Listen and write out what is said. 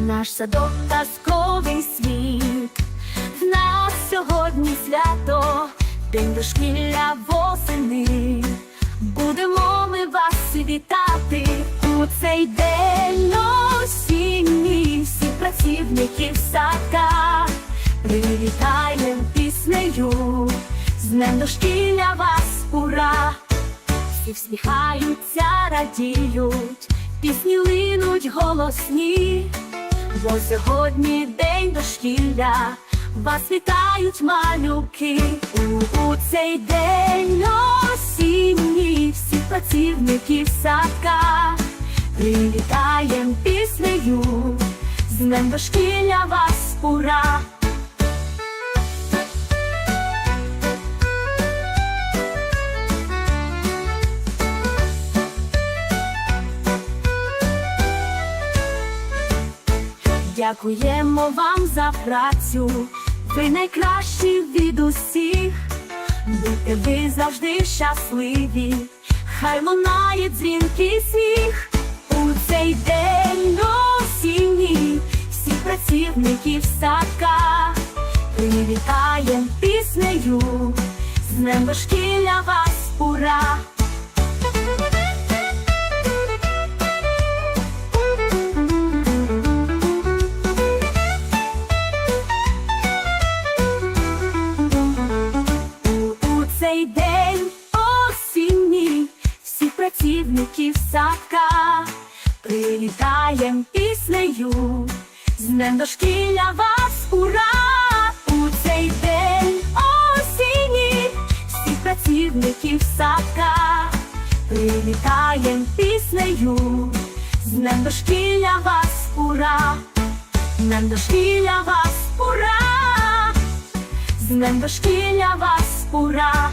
наш садок казковий світ. В нас сьогодні свято, день дошкілля восени. Будемо ми вас вітати у цей день осінній всіх працівників садка. Привітаєм піснею, з днем дошкілля вас ура! Всі всміхаються, радіють, пісні линуть голосні, бо сьогодні день дошкілля, вас вітають малюки. У, у цей день осінній всіх працівників садка. Привітаєм піснею, з днем дошкілля вас ура! Дякуємо вам за працю, ви найкращі від усіх, будьте ви завжди щасливі, хай лунає дзвінкий сміх. У цей день осінній всіх працівників садка. Привітаєм піснею, з днем дошкілля вас ура! Працівників садка привітаєм піснею, з днем дошкілля вас ура! У цей день осінній всіх працівників садка привітаєм піснею, з днем дошкілля вас ура! З днем дошкілля вас ура! З днем дошкілля вас ура!